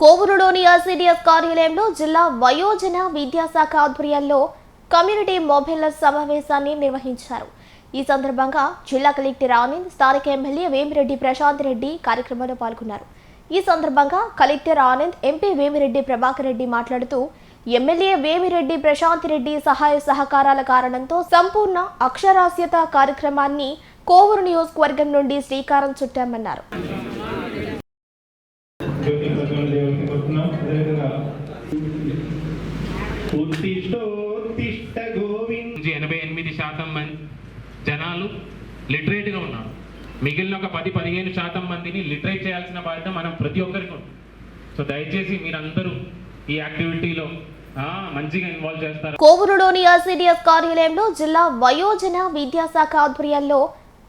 కోవూరులోని ఆర్సీడీఎస్ కార్యాలయంలో జిల్లా వయోజన విద్యాశాఖ ఆధ్వర్యంలో కమ్యూనిటీ మొబైల్ సమావేశాన్ని నిర్వహించారు. ఈ సందర్భంగా జిల్లా కలెక్టర్ ఆనంద్ స్థానిక ఎమ్మెల్యే వేమిరెడ్డి ప్రశాంత్ రెడ్డి కార్యక్రమంలో పాల్గొన్నారు. ఈ సందర్భంగా కలెక్టర్ ఆనంద్ ఎంపీ వేమిరెడ్డి ప్రభాకర్ రెడ్డి మాట్లాడుతూ ఎమ్మెల్యే వేమిరెడ్డి ప్రశాంత్ రెడ్డి సహాయ సహకారాల కారణంతో సంపూర్ణ అక్షరాస్యత కార్యక్రమాన్ని కోవూరు నియోజకవర్గం నుండి శ్రీకారం చుట్టామన్నారు. ఎనభై ఎనిమిది శాతం మంది జనాలు లిటరేట్గా ఉన్నారు. మిగిలిన ఒక పది పదిహేను శాతం మందిని లిటరేట్ చేయాల్సిన బాధ్యత మనం ప్రతి ఒక్కరికి ఉంది. సో దయచేసి మీరందరూ ఈ యాక్టివిటీలో ఆ, మంచిగా ఇన్వాల్వ్ చేస్తారు? కోవూరులోని ఆర్సీడీఎస్ కార్యాలయంలో జిల్లా వయోజన విద్యాశాఖ ఆధ్వర్యంలో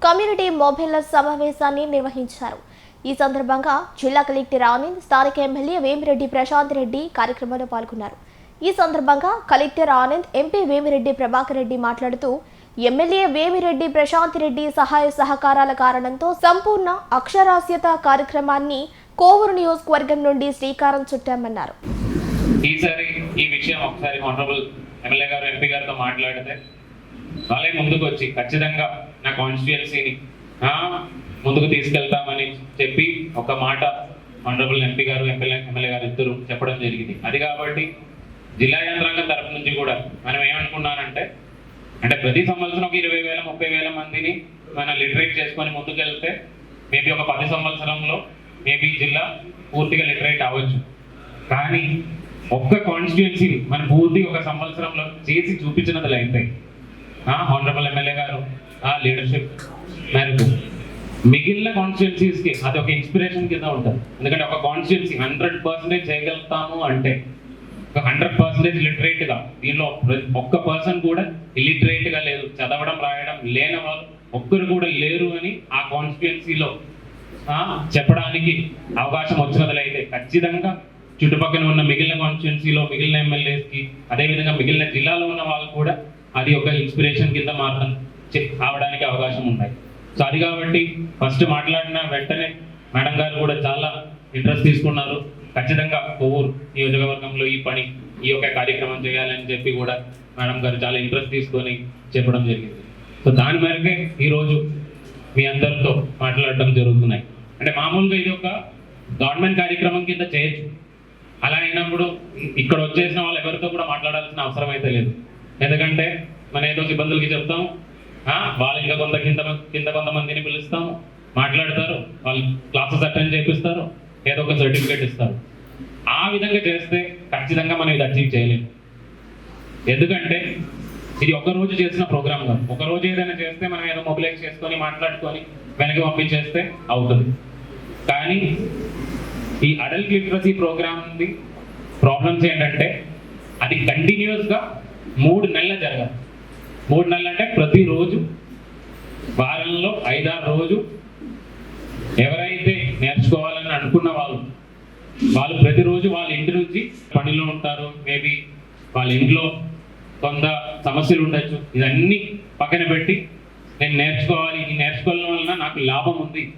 కమ్యూనిటీ మొబైల్ సమావేశాన్ని నిర్వహించారు. ఈ సందర్భంగా జిల్లా కలెక్టర్ ఆనంద్ స్థానిక ఎమ్మెల్యే వేమిరెడ్డి ప్రశాంత్ రెడ్డి కార్యక్రమంలో పాల్గొన్నారు. ఈ సందర్భంగా కలెక్టర్ ఆనంద్ ఎంపీ వేమిరెడ్డి ప్రభాకర్ రెడ్డి మాట్లాడుతూ ఎమ్మెల్యే వేమిరెడ్డి ప్రశాంత్ రెడ్డి సహాయ సహకారాల కారణంతో సంపూర్ణ అక్షరాస్యత కార్యక్రమాన్ని కోవూరు నియోజకవర్గం నుండి శ్రీకారం చుట్టామన్నారు. ఈసారి ఈ విషయం ఒకసారి ఆనరబుల్ ఎమ్మెల్యే గారు ఎంపీ గారితో మాట్లాడితే వాళ్ళే ముందుకు వచ్చి ఖచ్చితంగా నా కాన్స్టిట్యుయన్సీని ముందుకు తీసుకెళ్తామని చెప్పి ఒక మాట ఆనరబుల్ ఎంపీ గారు ఎమ్మెల్యే ఎమ్మెల్యే గారు ఇద్దరు చెప్పడం జరిగింది. అది కాబట్టి జిల్లా యంత్రాంగం తరపు నుంచి కూడా మనం ఏమనుకున్నానంటే అంటే ప్రతి సంవత్సరం ఒక ఇరవై వేల ముప్పై వేల మందిని మనం లిటరేట్ చేసుకొని ముందుకెళ్తే మేబీ ఒక పది సంవత్సరంలో మేబీ జిల్లా పూర్తిగా లిటరేట్ అవ్వచ్చు. కానీ ఒక్క కాన్స్టిట్యుయెన్సీని మనం పూర్తి ఒక సంవత్సరంలో చేసి చూపించినది అయితే ఆనరబుల్ ఎమ్మెల్యే గారు ఆ లీడర్షిప్ మేరకు మిగిలిన కాన్స్టిట్యున్సీస్కి అది ఒక ఇన్స్పిరేషన్ కింద ఉంటుంది. ఎందుకంటే ఒక కాన్స్టిట్యున్సీ హండ్రెడ్ పర్సెంటేజ్ చేయగలుగుతాము అంటే ఒక హండ్రెడ్ పర్సెంటేజ్ లిటరేట్గా దీనిలో ఒక్క పర్సన్ కూడా ఇలిటరేట్గా లేదు. చదవడం రాయడం లేని వాళ్ళు ఒక్కరు కూడా లేరు అని ఆ కాన్స్టిట్యున్సీలో చెప్పడానికి అవకాశం వచ్చినట్లయితే ఖచ్చితంగా చుట్టుపక్కల ఉన్న మిగిలిన కాన్స్టిట్యున్సీలో మిగిలిన ఎమ్మెల్యేస్కి అదేవిధంగా మిగిలిన జిల్లాలో ఉన్న వాళ్ళు కూడా అది ఒక ఇన్స్పిరేషన్ కింద మాత్రం అవడానికి అవకాశం ఉన్నాయి. సో అది కాబట్టి ఫస్ట్ మాట్లాడిన వెంటనే మేడం గారు కూడా చాలా ఇంట్రెస్ట్ తీసుకున్నారు. ఖచ్చితంగా కొవ్వూరు నియోజకవర్గంలో ఈ పని ఈ యొక్క కార్యక్రమం చేయాలని చెప్పి కూడా మేడం గారు చాలా ఇంట్రెస్ట్ తీసుకొని చెప్పడం జరిగింది. సో దాని మేరకే ఈరోజు మీ అందరితో మాట్లాడటం జరుగుతున్నాయి. అంటే మామూలుగా ఇది ఒక గవర్నమెంట్ కార్యక్రమం కింద చేయొచ్చు. అలా అయినప్పుడు ఇక్కడ వచ్చేసిన వాళ్ళు ఎవరితో కూడా మాట్లాడాల్సిన అవసరం అయితే లేదు. ఎందుకంటే మన ఏదో సిబ్బందులకి చెప్తాం వాళ్ళు ఇంకా కొంత కింద కింద కొంతమందిని పిలుస్తాము మాట్లాడతారు వాళ్ళు క్లాసెస్ అటెండ్ చేపిస్తారు ఏదో ఒక సర్టిఫికేట్ ఇస్తారు. ఆ విధంగా చేస్తే ఖచ్చితంగా మనం ఇది అచీవ్ చేయలేము. ఎందుకంటే ఇది ఒక రోజు చేసిన ప్రోగ్రామ్ కాదు. ఒక రోజు ఏదైనా చేస్తే మనం ఏదో మొబిలైజ్ చేసుకొని మాట్లాడుకొని వెనక్కి పంపించేస్తే అవుతుంది. కానీ ఈ అడల్ట్ లిటరసీ ప్రోగ్రామ్ది ప్రాబ్లమ్స్ ఏంటంటే అది కంటిన్యూస్గా మూడు నెలలు జరగాలి. మూడు నెలలు అంటే ప్రతిరోజు వారంలో ఐదారు రోజు ఎవరైతే నేర్చుకోవాలని అనుకున్న వాళ్ళు. వాళ్ళు ప్రతిరోజు వాళ్ళ ఇంటి నుంచి పనిలో ఉంటారు. మేబీ వాళ్ళ ఇంట్లో కొంత సమస్యలు ఉండొచ్చు. ఇదన్నీ పక్కన పెట్టి నేను నేర్చుకోవాలి. ఈ నేర్చుకోవడం వలన నాకు లాభం ఉంది.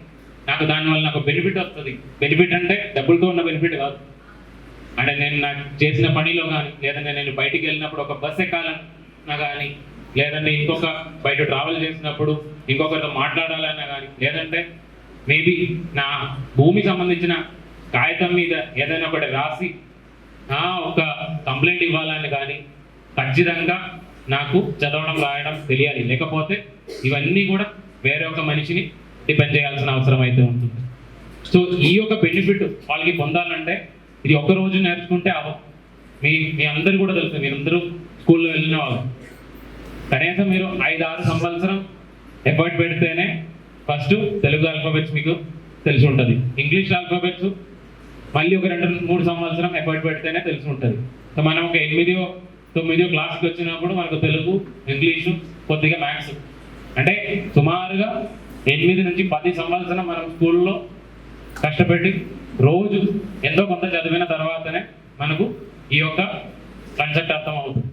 నాకు దానివల్ల నాకు బెనిఫిట్ వస్తుంది. బెనిఫిట్ అంటే డబ్బులతో ఉన్న బెనిఫిట్ కాదు. అంటే నేను నాకు చేసిన పనిలో కానీ లేదంటే నేను బయటికి వెళ్ళినప్పుడు ఒక బస్ ఎక్కాలన్నా కానీ లేదంటే ఇంకొక బయట ట్రావెల్ చేసినప్పుడు ఇంకొకరితో మాట్లాడాలన్నా కానీ లేదంటే మేబీ నా భూమి సంబంధించిన కాగితం మీద ఏదైనా ఒకటి రాసి ఒక కంప్లైంట్ ఇవ్వాలని కానీ ఖచ్చితంగా నాకు చదవడం రాయడం తెలియాలి. లేకపోతే ఇవన్నీ కూడా వేరే ఒక మనిషిని డిపెండ్ చేయాల్సిన అవసరం అయితే ఉంటుంది. సో ఈ యొక్క బెనిఫిట్ వాళ్ళకి పొందాలంటే ఇది ఒక రోజు నేర్చుకుంటే అవ్వ మీ మీ అందరు కూడా తెలుసు మీరందరూ స్కూల్లో వెళ్ళిన వాళ్ళు. కనీసం మీరు ఐదు ఆరు సంవత్సరం ఎఫర్ట్ పెడితేనే ఫస్ట్ తెలుగు ఆల్ఫాబెట్స్ మీకు తెలిసి ఉంటుంది. ఇంగ్లీష్ ఆల్ఫాబెట్స్ మళ్ళీ ఒక రెండు మూడు సంవత్సరం ఎఫర్ట్ పెడితేనే తెలిసి ఉంటుంది. సో మనం ఒక ఎనిమిదో తొమ్మిదో క్లాస్కి వచ్చినప్పుడు మనకు తెలుగు ఇంగ్లీషు కొద్దిగా మ్యాథ్స్ అంటే సుమారుగా ఎనిమిది నుంచి పది సంవత్సరం మనం స్కూల్లో కష్టపెట్టి రోజు ఎంతో కొంత చదివిన తర్వాతనే మనకు ఈ యొక్క కన్సెప్ట్ అర్థం అవుతుంది